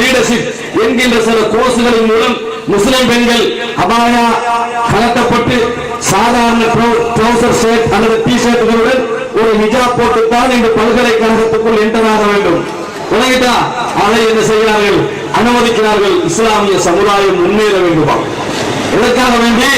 Leadership என்கின்ற சில கோர்ஸ்களின் மூலம் முஸ்லிம் பெண்கள் அபாயா கலட்டப்பட்டு சாதாரண ட்ரௌசர் ஷர்ட் அல்லது டி ஷர்ட்டுகளுடன் ஒரு ஹிஜாப் போட்டுத்தான் இந்த பல்கலைக்கழகத்துக்குள் என்டராக வேண்டும். விளங்கிட்டா அதை என்ன செய்கிறார்கள்? அனுமதிக்கிறார்கள். இஸ்லாமிய சமுதாயம் முன்னேற வேண்டுமா? இதற்காக வேண்டி?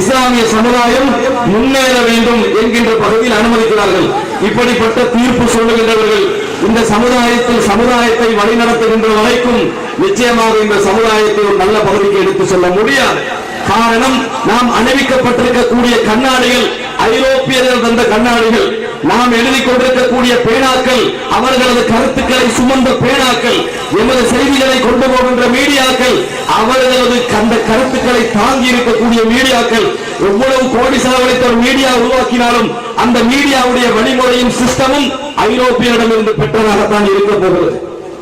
இஸ்லாமிய சமுதாயம் முன்னேற வேண்டும் என்கின்ற பகுதியில் அனுமதிக்கிறார்கள். இப்படிப்பட்ட தீர்ப்பு சொல்லுகின்றவர்கள் இந்த சமுதாயத்தில் சமுதாயத்தை வழிநடத்துகின்ற வரைக்கும் நிச்சயமாக இந்த சமுதாயத்தை ஒரு நல்ல பகுதிக்கு எடுத்து செல்ல முடியாது. காரணம் நாம் அணிவிக்கப்பட்டிருக்கக்கூடிய கண்ணாடிகள் ஐரோப்பியர்கள் தந்த கண்ணாடிகள் நாம் எழுதி கொண்டிருக்கக்கூடிய பேனாக்கள் அவர்களது கருத்துக்களை சுமந்த பேனாக்கள் எமது செய்திகளை கொண்டு போகின்ற மீடியாக்கள் அவர்களது அந்த கருத்துக்களை தாங்கி இருக்கக்கூடிய மீடியாக்கள் எவ்வளவு கோடி செலவழித்த ஒரு மீடியா உருவாக்கினாலும் அந்த மீடியாவுடைய வழிமுறையும் சிஸ்டமும் ஐரோப்பியரிடமிருந்து பெற்றதாகத்தான் இருக்க போகிறது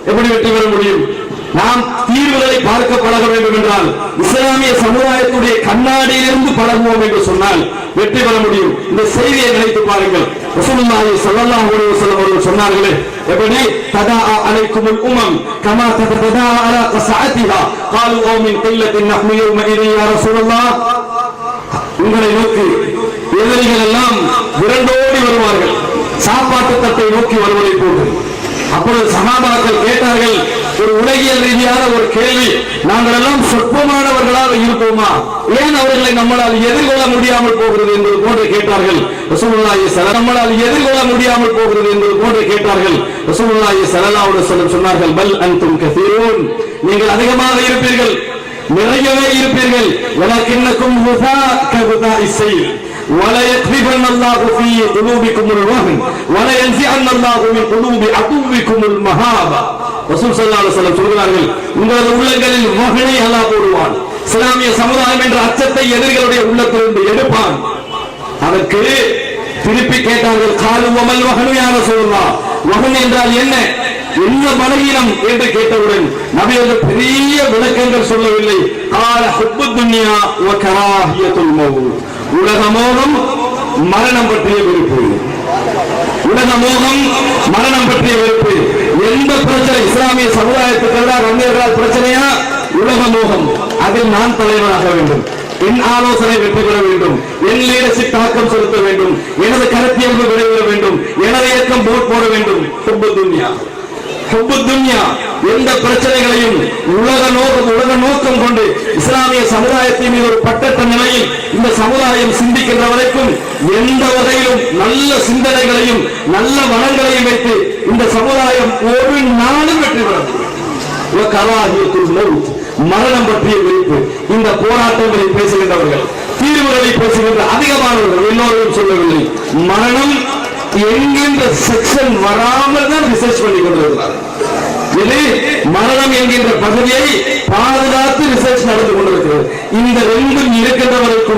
எப்படி வெற்றி பெற முடியும் நாம் தீர்வுகளை பார்க்க பழக வேண்டும் என்றால் இஸ்லாமிய சமுதாயத்துடைய கண்ணாடியிலிருந்து பழகுவோம் என்று சொன்னால் வெற்றி பெற முடியும் இந்த செய்தியை நினைத்து பாருங்கள் ரசூலுல்லாஹி ஸல்லல்லாஹு அலைஹி வஸல்லம் அவர்கள் சொன்னார்களே எப்படி ததா அலைக்குமுல் உமம் கமா ததா அலா கஸஅத்திஹா قالوا او من قله نحن يومئذ يا رسول الله உங்களை நோக்கி எதிரிகள் எல்லாம் விரண்டோடி வருவார்கள். சாப்பாட்டு தட்டை நோக்கி வருவதை போன்று. அப்பொழுது சகாபாக்கள் கேட்டார்கள் ஒரு உலகியல் ரீதியான ஒரு கேள்வி. நாங்கள் எல்லாம் சொற்பமானவர்களாக இருப்போமா? ஏன் அவர்களை நம்மளால் எதிர்கொள்ள முடியாமல் போகிறது என்பது போன்று கேட்டார்கள். ரசூலுல்லாஹி ஸல்லல்லாஹு நம்மளால் எதிர்கொள்ள முடியாமல் போகிறது என்பது போன்று கேட்டார்கள். ரசூலுல்லாஹி ஸல்லல்லாஹு அலைஹி வஸல்லம் சொன்னார்கள் பல் அன்தும் கஸீரூன் நீங்கள் அதிகமாக இருப்பீர்கள். நிறையவே இருப்பீர்கள் வலக்கின்னக்கும் கபுதா இசையில் ولا يكذبن الله في قلوبكم الوهن ولا ينزعن الله من قلوب عدوكم المهابة ரசூல் ஸல்லல்லாஹு அலைஹி வஸல்லம் சொல்கிறார்கள் உங்களது உள்ளங்களில் மகனை அல்லாஹ் போடுவான் இஸ்லாமிய சமுதாயம் என்ற அச்சத்தை எதிரிகளுடைய உள்ளத்திலிருந்து எடுப்பான் அதற்கு திருப்பி கேட்டார்கள் காலு அமல் வகனு யார சொல்லலாம் வகன் என்றால் என்ன என்ன பலகீனம் என்று கேட்டவுடன் நபி பெரிய விளக்கங்கள் சொல்லவில்லை. கால ஹுப்பு துன்யா வ கராஹியத்துல் உலக மோகம் மரணம் பற்றிய வெறுப்பு. உலக மோகம் மரணம் பற்றிய வெறுப்பு. எந்த பிரச்சனை இஸ்லாமிய சமுதாயத்துக்கு எதிராக வந்தீர்களால் பிரச்சனையா? உலக மோகம். அதில் நான் தலைவனாக வேண்டும். என் ஆலோசனை வெற்றி பெற வேண்டும். என் லீடர்ஷிப் தாக்கம் செலுத்த வேண்டும். எனது கருத்தியல்பு விளைவிட வேண்டும் எனது இயக்கம் போட் போட வேண்டும் ஹுப்பு துன்யா ஹுப்பு துன்யா எந்த பிரச்சனைகளையும் உலக நோக்கம் உலக நோக்கம் கொண்டு இஸ்லாமிய சமுதாயத்தின் மீது ஒரு பட்டற்ற நிலையில் இந்த சமுதாயம் சிந்திக்கின்ற வரைக்கும் எந்த வகையிலும் நல்ல சிந்தனைகளையும் நல்ல வளங்களையும் வைத்து இந்த சமுதாயம் ஒரு நாளும் வெற்றி பெற மரணம் பற்றிய விழிப்பு இந்த போராட்டங்களில் பேசுகின்றவர்கள் தீர்வுகளை பேசுகின்ற அதிகமானவர்கள் எல்லோரும் சொல்லவில்லை. மரணம் என்கின்ற செக்ஷன் வராமல் தான் ரிசர்ச் பண்ணி கொண்டிருக்கிறார்கள் இது மரணம் என்கின்ற பகுதியை பாதுகாத்து ரிசர்ச் நடந்து கொண்டிருக்கிறது. இந்த ரெண்டும் இருக்கின்றவருக்கும்